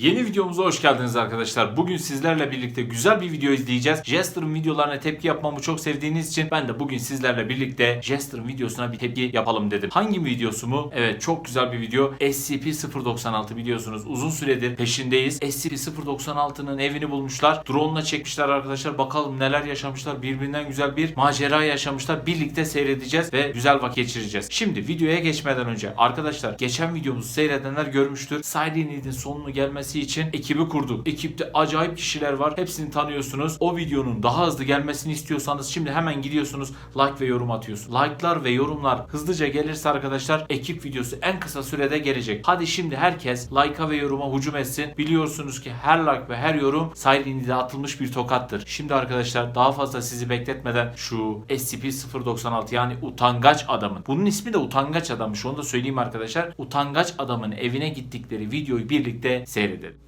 Yeni videomuza hoş geldiniz arkadaşlar. Bugün sizlerle birlikte güzel bir video izleyeceğiz. Jester'ın videolarına tepki yapmamı çok sevdiğiniz için ben de bugün sizlerle birlikte Jester'ın videosuna bir tepki yapalım dedim. Hangi videosu mu? Evet çok güzel bir video. SCP-096 biliyorsunuz uzun süredir peşindeyiz. SCP-096'nın evini bulmuşlar. Drone'la çekmişler arkadaşlar. Bakalım neler yaşamışlar. Birbirinden güzel bir macera yaşamışlar. Birlikte seyredeceğiz ve güzel vakit geçireceğiz. Şimdi videoya geçmeden önce arkadaşlar geçen videomuzu seyredenler görmüştür. Silent Hill'in sonunu gelmesi için ekibi kurduk. Ekipte acayip kişiler var. Hepsini tanıyorsunuz. O videonun daha hızlı gelmesini istiyorsanız şimdi hemen gidiyorsunuz. Like ve yorum atıyorsunuz. Like'lar ve yorumlar hızlıca gelirse arkadaşlar ekip videosu en kısa sürede gelecek. Hadi şimdi herkes like'a ve yoruma hücum etsin. Biliyorsunuz ki her like ve her yorum Hill'de atılmış bir tokattır. Şimdi arkadaşlar daha fazla sizi bekletmeden şu SCP-096 yani utangaç adamın. Bunun ismi de utangaç adammış. Onu da söyleyeyim arkadaşlar. Utangaç adamın evine gittikleri videoyu birlikte seyredelim.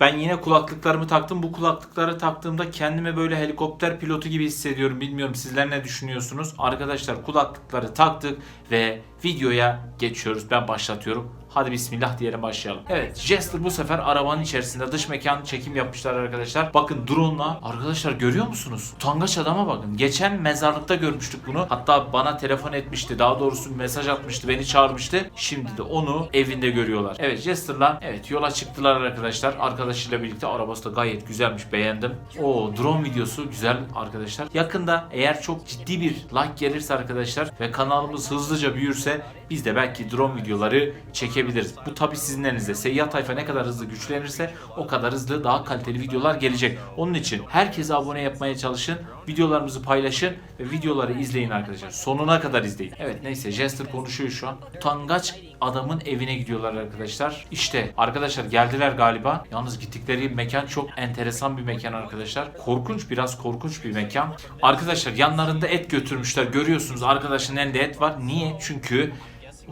Ben yine kulaklıklarımı taktım. Bu kulaklıkları taktığımda kendimi böyle helikopter pilotu gibi hissediyorum. Bilmiyorum sizler ne düşünüyorsunuz? Arkadaşlar kulaklıkları taktık ve videoya geçiyoruz. Ben başlatıyorum. Hadi bismillah diyelim başlayalım. Evet Jester bu sefer arabanın içerisinde dış mekan çekim yapmışlar arkadaşlar. Bakın drone'la arkadaşlar görüyor musunuz? Utangaç adama bakın. Geçen mezarlıkta görmüştük bunu. Hatta bana telefon etmişti. Daha doğrusu bir mesaj atmıştı. Beni çağırmıştı. Şimdi de onu evinde görüyorlar. Evet Jester'la evet yola çıktılar arkadaşlar. Arkadaşıyla birlikte arabası da gayet güzelmiş. Beğendim. O drone videosu güzel arkadaşlar. Yakında eğer çok ciddi bir like gelirse arkadaşlar ve kanalımız hızlıca büyürse biz de belki drone videoları çekebiliriz. Bu tabi sizin elinizde. Seyyah tayfa ne kadar hızlı güçlenirse o kadar hızlı daha kaliteli videolar gelecek. Onun için herkese abone yapmaya çalışın. Videolarımızı paylaşın ve videoları izleyin arkadaşlar. Sonuna kadar izleyin. Evet neyse Jester konuşuyor şu an. Utangaç adamın evine gidiyorlar arkadaşlar. İşte arkadaşlar geldiler galiba. Yalnız gittikleri mekan çok enteresan bir mekan arkadaşlar. Korkunç biraz korkunç bir mekan. Arkadaşlar yanlarında et götürmüşler. Görüyorsunuz arkadaşın elinde et var. Niye? Çünkü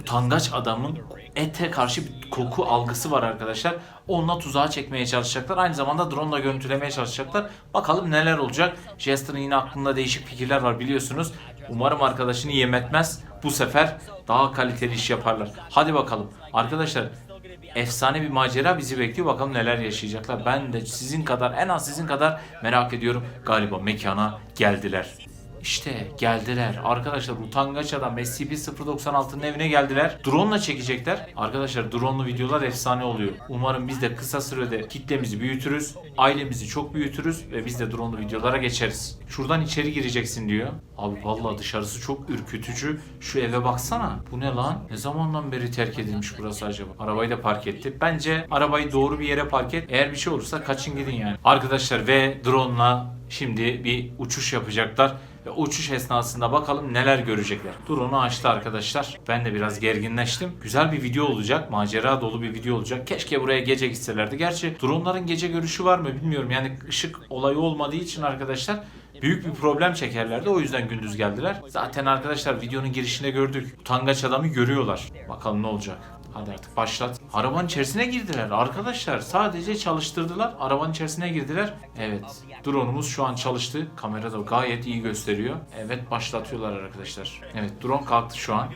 utangaç adamın ete karşı bir koku algısı var arkadaşlar. Onunla tuzağa çekmeye çalışacaklar. Aynı zamanda drone ile görüntülemeye çalışacaklar. Bakalım neler olacak. Jester'ın yine aklında değişik fikirler var biliyorsunuz. Umarım arkadaşını yem etmez. Bu sefer daha kaliteli iş yaparlar. Hadi bakalım. Arkadaşlar efsane bir macera bizi bekliyor. Bakalım neler yaşayacaklar. Ben de sizin kadar en az sizin kadar merak ediyorum. Galiba mekana geldiler. İşte geldiler. Arkadaşlar utangaç adam SCP-096'nın evine geldiler. Drone ile çekecekler. Arkadaşlar drone'lu videolar efsane oluyor. Umarım biz de kısa sürede kitlemizi büyütürüz. Ailemizi çok büyütürüz ve biz de drone'lu videolara geçeriz. Şuradan içeri gireceksin diyor. Abi vallahi dışarısı çok ürkütücü. Şu eve baksana. Bu ne lan? Ne zamandan beri terk edilmiş burası acaba? Arabayı da park etti. Bence arabayı doğru bir yere park et. Eğer bir şey olursa kaçın gidin yani. Arkadaşlar ve drone'la şimdi bir uçuş yapacaklar. Ve uçuş esnasında bakalım neler görecekler. Drone'u açtı arkadaşlar. Ben de biraz gerginleştim. Güzel bir video olacak. Macera dolu bir video olacak. Keşke buraya gece gitselerdi. Gerçi drone'ların gece görüşü var mı bilmiyorum. Yani ışık olayı olmadığı için arkadaşlar büyük bir problem çekerlerdi. O yüzden gündüz geldiler. Zaten arkadaşlar videonun girişinde gördük. Utangaç adamı görüyorlar. Bakalım ne olacak. Hadi artık başlat. Arabanın içerisine girdiler arkadaşlar. Sadece çalıştırdılar. Arabanın içerisine girdiler. Evet. Drone'umuz şu an çalıştı. Kamera da gayet iyi gösteriyor. Evet başlatıyorlar arkadaşlar. Evet drone kalktı şu an.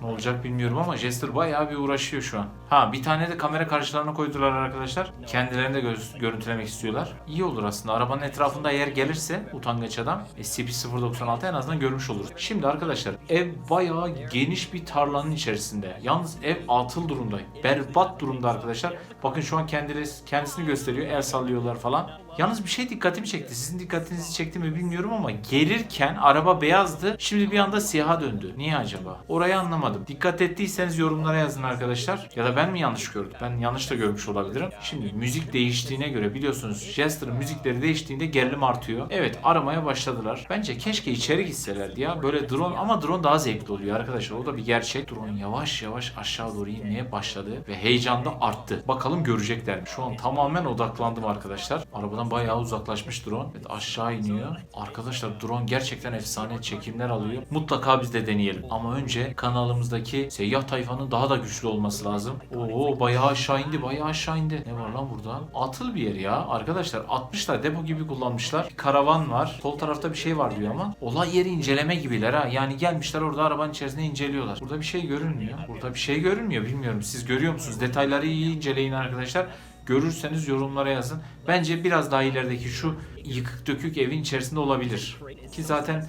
Ne olacak bilmiyorum ama Jester bayağı bir uğraşıyor şu an. Ha bir tane de kamera karşılarına koydular arkadaşlar. Kendilerini de gö- görüntülemek istiyorlar. İyi olur aslında. Arabanın etrafında yer gelirse utangaç adam SCP-096 en azından görmüş oluruz. Şimdi arkadaşlar ev bayağı geniş bir tarlanın içerisinde. Yalnız ev atıl durumda. Berbat durumda arkadaşlar. Bakın şu an kendileri, kendisini gösteriyor. El sallıyorlar falan. Yalnız bir şey dikkatimi çekti. Sizin dikkatinizi çekti mi bilmiyorum ama gelirken araba beyazdı. Şimdi bir anda siyaha döndü. Niye acaba? Orayı anlamadım. Dikkat ettiyseniz yorumlara yazın arkadaşlar. Ya da ben mi yanlış gördüm? Ben yanlış da görmüş olabilirim. Şimdi müzik değiştiğine göre biliyorsunuz Jester'ın müzikleri değiştiğinde gerilim artıyor. Evet aramaya başladılar. Bence keşke içeri gitselerdi ya. Böyle drone ama drone daha zevkli oluyor arkadaşlar. O da bir gerçek. Drone yavaş yavaş aşağı doğru inmeye başladı ve heyecan da arttı. Bakalım görecekler mi? Şu an tamamen odaklandım arkadaşlar. Arabadan bayağı uzaklaşmış drone. Evet aşağı iniyor. Arkadaşlar drone gerçekten efsane çekimler alıyor. Mutlaka biz de deneyelim. Ama önce kanalımız yanımızdaki seyyah tayfanın daha da güçlü olması lazım. Oo bayağı aşağı indi bayağı aşağı indi. Ne var lan burada? Atıl bir yer ya. Arkadaşlar atmışlar depo gibi kullanmışlar. Bir karavan var. Sol tarafta bir şey var diyor ama. Olay yeri inceleme gibiler ha. Yani gelmişler orada arabanın içerisinde inceliyorlar. Burada bir şey görünmüyor. Burada bir şey görünmüyor bilmiyorum. Siz görüyor musunuz? Detayları iyi inceleyin arkadaşlar. Görürseniz yorumlara yazın. Bence biraz daha ilerideki şu yıkık dökük evin içerisinde olabilir. Ki zaten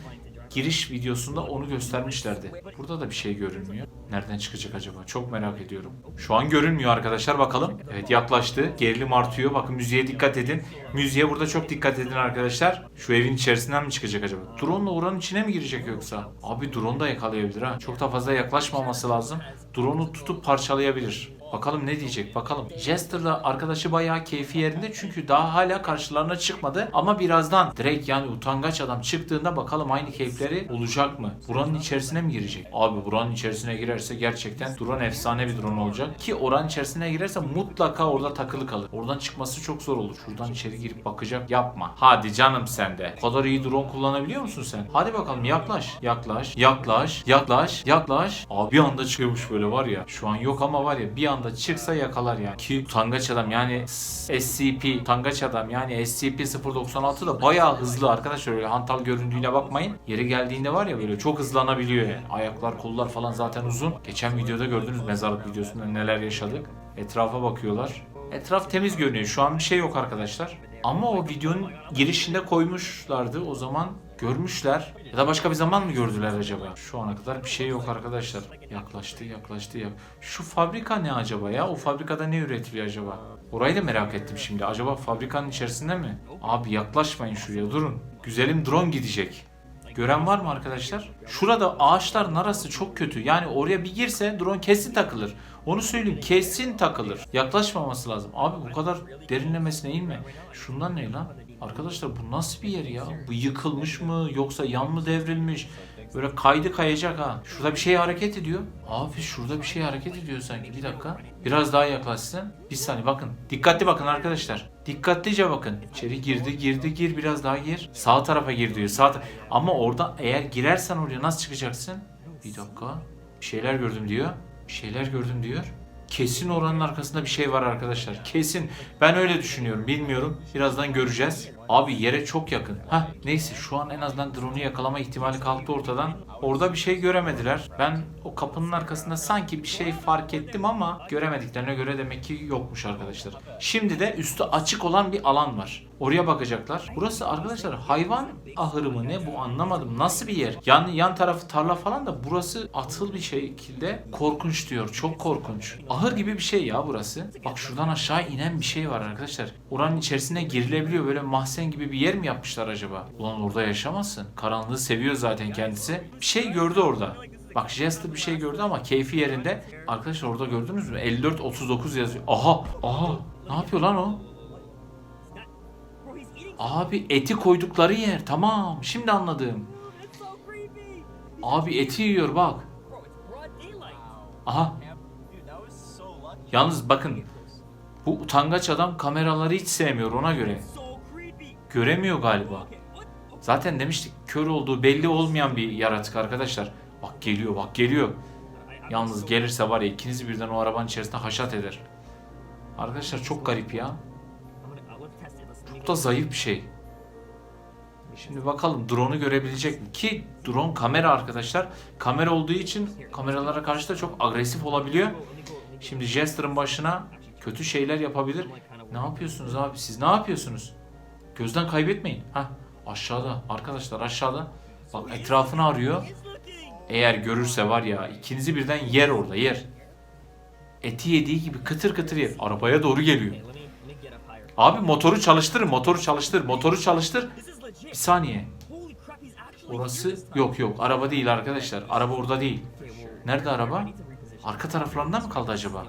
giriş videosunda onu göstermişlerdi. Burada da bir şey görünmüyor. Nereden çıkacak acaba? Çok merak ediyorum. Şu an görünmüyor arkadaşlar bakalım. Evet yaklaştı. Gerilim artıyor. Bakın müziğe dikkat edin. Müziğe burada çok dikkat edin arkadaşlar. Şu evin içerisinden mi çıkacak acaba? Drone'la oranın içine mi girecek yoksa? Abi drone da yakalayabilir ha. Çok da fazla yaklaşmaması lazım. Drone'u tutup parçalayabilir. Bakalım ne diyecek bakalım. Jester'la arkadaşı bayağı keyfi yerinde çünkü daha hala karşılarına çıkmadı. Ama birazdan direkt yani utangaç adam çıktığında bakalım aynı keyifleri olacak mı? Buranın içerisine mi girecek? Abi buranın içerisine girerse gerçekten drone efsane bir drone olacak. Ki oranın içerisine girerse mutlaka orada takılı kalır. Oradan çıkması çok zor olur. Şuradan içeri girip bakacak. Yapma. Hadi canım sen de. O kadar iyi drone kullanabiliyor musun sen? Hadi bakalım yaklaş. Yaklaş. Yaklaş. Yaklaş. Yaklaş. Abi bir anda çıkıyormuş böyle var ya. Şu an yok ama var ya bir anda çıksa yakalar yani. Ki utangaç adam yani SCP utangaç adam yani SCP-096 da bayağı hızlı arkadaşlar öyle hantal göründüğüne bakmayın. Yeri geldiğinde var ya böyle çok hızlanabiliyor yani. Ayaklar kollar falan zaten uzun. Geçen videoda gördünüz mezarlık videosunda neler yaşadık. Etrafa bakıyorlar. Etraf temiz görünüyor. Şu an bir şey yok arkadaşlar. Ama o videonun girişinde koymuşlardı. O zaman görmüşler. Ya da başka bir zaman mı gördüler acaba? Şu ana kadar bir şey yok arkadaşlar. Yaklaştı, yaklaştı. Yak Şu fabrika ne acaba ya? O fabrikada ne üretiliyor acaba? Orayı da merak ettim şimdi. Acaba fabrikanın içerisinde mi? Abi yaklaşmayın şuraya durun. Güzelim drone gidecek. Gören var mı arkadaşlar? Şurada ağaçların arası çok kötü. Yani oraya bir girse drone kesin takılır. Onu söyleyeyim kesin takılır. Yaklaşmaması lazım. Abi bu kadar derinlemesine inme. Şundan ne lan? Arkadaşlar bu nasıl bir yer ya? Bu yıkılmış mı yoksa yan mı devrilmiş? Böyle kaydı kayacak ha. Şurada bir şey hareket ediyor. Abi şurada bir şey hareket ediyor sanki. Bir dakika. Biraz daha yaklaşsın. Bir saniye bakın. Dikkatli bakın arkadaşlar. Dikkatlice bakın. İçeri girdi girdi gir biraz daha gir. Sağ tarafa gir diyor. Sağ ta- Ama orada eğer girersen oraya nasıl çıkacaksın? Bir dakika. Bir şeyler gördüm diyor. Bir şeyler gördüm diyor. Kesin oranın arkasında bir şey var arkadaşlar. Kesin. Ben öyle düşünüyorum. Bilmiyorum. Birazdan göreceğiz. Abi yere çok yakın. Ha neyse şu an en azından drone'u yakalama ihtimali kalktı ortadan. Orada bir şey göremediler. Ben o kapının arkasında sanki bir şey fark ettim ama göremediklerine göre demek ki yokmuş arkadaşlar. Şimdi de üstü açık olan bir alan var. Oraya bakacaklar. Burası arkadaşlar hayvan ahırı mı ne bu anlamadım. Nasıl bir yer? Yani yan tarafı tarla falan da burası atıl bir şekilde korkunç diyor. Çok korkunç. Ahır gibi bir şey ya burası. Bak şuradan aşağı inen bir şey var arkadaşlar. Oranın içerisine girilebiliyor. Böyle mahzen gibi bir yer mi yapmışlar acaba? Ulan orada yaşamasın. Karanlığı seviyor zaten kendisi. Bir şey gördü orada. Bak Jester bir şey gördü ama keyfi yerinde. Arkadaşlar orada gördünüz mü? 54-39 yazıyor. Aha! Aha! Ne yapıyor lan o? Abi eti koydukları yer. Tamam. Şimdi anladım. Abi eti yiyor bak. Aha. Yalnız bakın. Bu utangaç adam kameraları hiç sevmiyor ona göre. Göremiyor galiba. Zaten demiştik kör olduğu belli olmayan bir yaratık arkadaşlar. Bak geliyor bak geliyor. Yalnız gelirse var ya ikinizi birden o arabanın içerisinde haşat eder. Arkadaşlar çok garip ya. Çok da zayıf bir şey. Şimdi bakalım drone'u görebilecek mi? Ki drone kamera arkadaşlar. Kamera olduğu için kameralara karşı da çok agresif olabiliyor. Şimdi Jester'ın başına kötü şeyler yapabilir. Ne yapıyorsunuz abi siz ne yapıyorsunuz? Gözden kaybetmeyin. Ha aşağıda arkadaşlar aşağıda. Bak etrafını arıyor. Eğer görürse var ya ikinizi birden yer orada yer. Eti yediği gibi kıtır kıtır yer. Arabaya doğru geliyor. Abi motoru çalıştır, motoru çalıştır, motoru çalıştır. Bir saniye. Orası yok yok araba değil arkadaşlar. Araba orada değil. Nerede araba? Arka taraflarında mı kaldı acaba?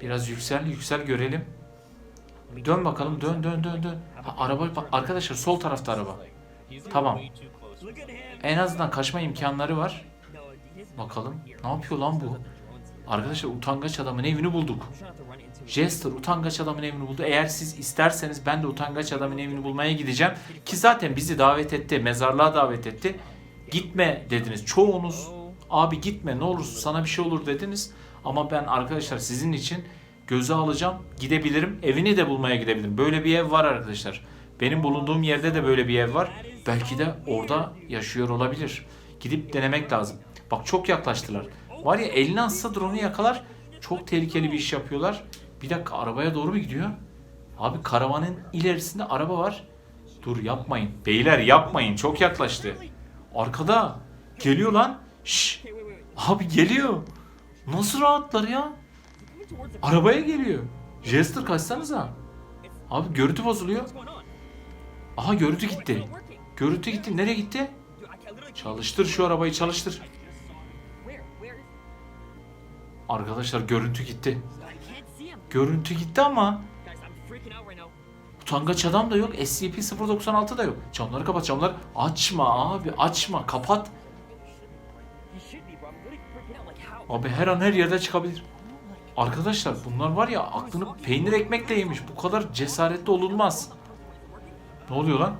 Biraz yüksel yüksel görelim. Dön bakalım dön dön dön dön. Ha, araba arkadaşlar sol tarafta araba. Tamam. En azından kaçma imkanları var. Bakalım. Ne yapıyor lan bu? Arkadaşlar utangaç adamın evini bulduk. Jester utangaç adamın evini buldu. Eğer siz isterseniz ben de utangaç adamın evini bulmaya gideceğim. Ki zaten bizi davet etti. Mezarlığa davet etti. Gitme dediniz. Çoğunuz Abi gitme ne olursun sana bir şey olur dediniz. Ama ben arkadaşlar sizin için göze alacağım. Gidebilirim. Evini de bulmaya gidebilirim. Böyle bir ev var arkadaşlar. Benim bulunduğum yerde de böyle bir ev var. Belki de orada yaşıyor olabilir. Gidip denemek lazım. Bak çok yaklaştılar. Var ya eline atsa drone'u yakalar. Çok tehlikeli bir iş yapıyorlar. Bir dakika arabaya doğru mu gidiyor? Abi karavanın ilerisinde araba var. Dur yapmayın. Beyler yapmayın. Çok yaklaştı. Arkada. Geliyor lan. Şş. Abi geliyor. Nasıl rahatlar ya? Arabaya geliyor. Jester kaçsanıza. Abi görüntü bozuluyor. Aha görüntü gitti. Görüntü gitti. Nereye gitti? Çalıştır şu arabayı çalıştır. Arkadaşlar görüntü gitti. Görüntü gitti ama utangaç adam da yok. SCP-096 da yok. Camları kapat camları. Açma abi açma kapat. Abi her an her yerde çıkabilir. Arkadaşlar bunlar var ya aklını peynir ekmekle yemiş. Bu kadar cesaretli olunmaz. Ne oluyor lan?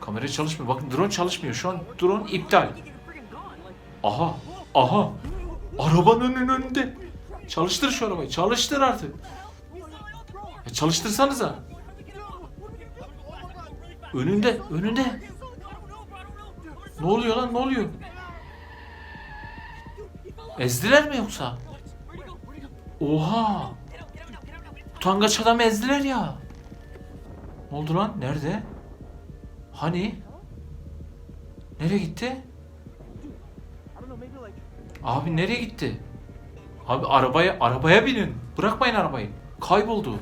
Kamera çalışmıyor. Bakın drone çalışmıyor. Şu an drone iptal. Aha. Aha. Arabanın önünde. Çalıştır şu arabayı. Çalıştır artık. Ya çalıştırsanıza. Önünde. Önünde. Ne oluyor lan? Ne oluyor? Ezdiler mi yoksa? Oha. Utangaç adamı ezdiler ya. Ne oldu lan? Nerede? Hani? Nereye gitti? Abi nereye gitti? Abi arabaya arabaya binin. Bırakmayın arabayı. Kayboldu.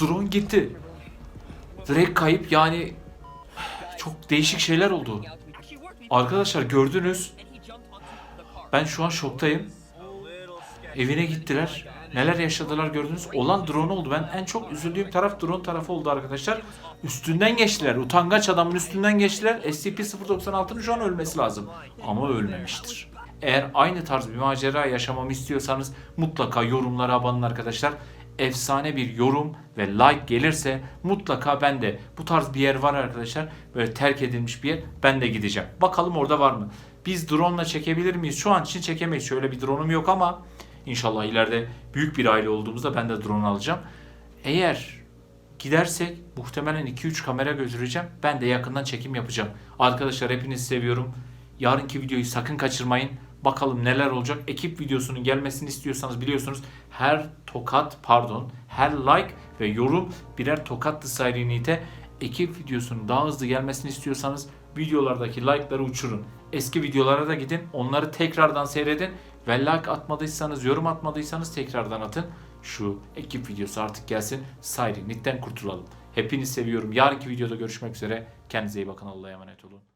Drone gitti. Direkt kayıp yani çok değişik şeyler oldu. Arkadaşlar gördünüz. Ben şu an şoktayım. Evine gittiler. Neler yaşadılar gördünüz. Olan drone oldu. Ben en çok üzüldüğüm taraf drone tarafı oldu arkadaşlar. Üstünden geçtiler. Utangaç adamın üstünden geçtiler. SCP-096'nın şu an ölmesi lazım. Ama ölmemiştir. Eğer aynı tarz bir macera yaşamamı istiyorsanız mutlaka yorumlara abanın arkadaşlar. Efsane bir yorum ve like gelirse mutlaka ben de bu tarz bir yer var arkadaşlar. Böyle terk edilmiş bir yer. Ben de gideceğim. Bakalım orada var mı? Biz drone ile çekebilir miyiz? Şu an için çekemeyiz. Şöyle bir drone'um yok ama inşallah ileride büyük bir aile olduğumuzda ben de drone alacağım. Eğer gidersek muhtemelen 2-3 kamera götüreceğim. Ben de yakından çekim yapacağım. Arkadaşlar hepinizi seviyorum. Yarınki videoyu sakın kaçırmayın. Bakalım neler olacak. Ekip videosunun gelmesini istiyorsanız biliyorsunuz her tokat pardon her like ve yorum birer tokat Sirenite. Ekip videosunun daha hızlı gelmesini istiyorsanız videolardaki like'ları uçurun. Eski videolara da gidin. Onları tekrardan seyredin. Ve like atmadıysanız, yorum atmadıysanız tekrardan atın. Şu ekip videosu artık gelsin. Sirenite'den kurtulalım. Hepinizi seviyorum. Yarınki videoda görüşmek üzere. Kendinize iyi bakın. Allah'a emanet olun.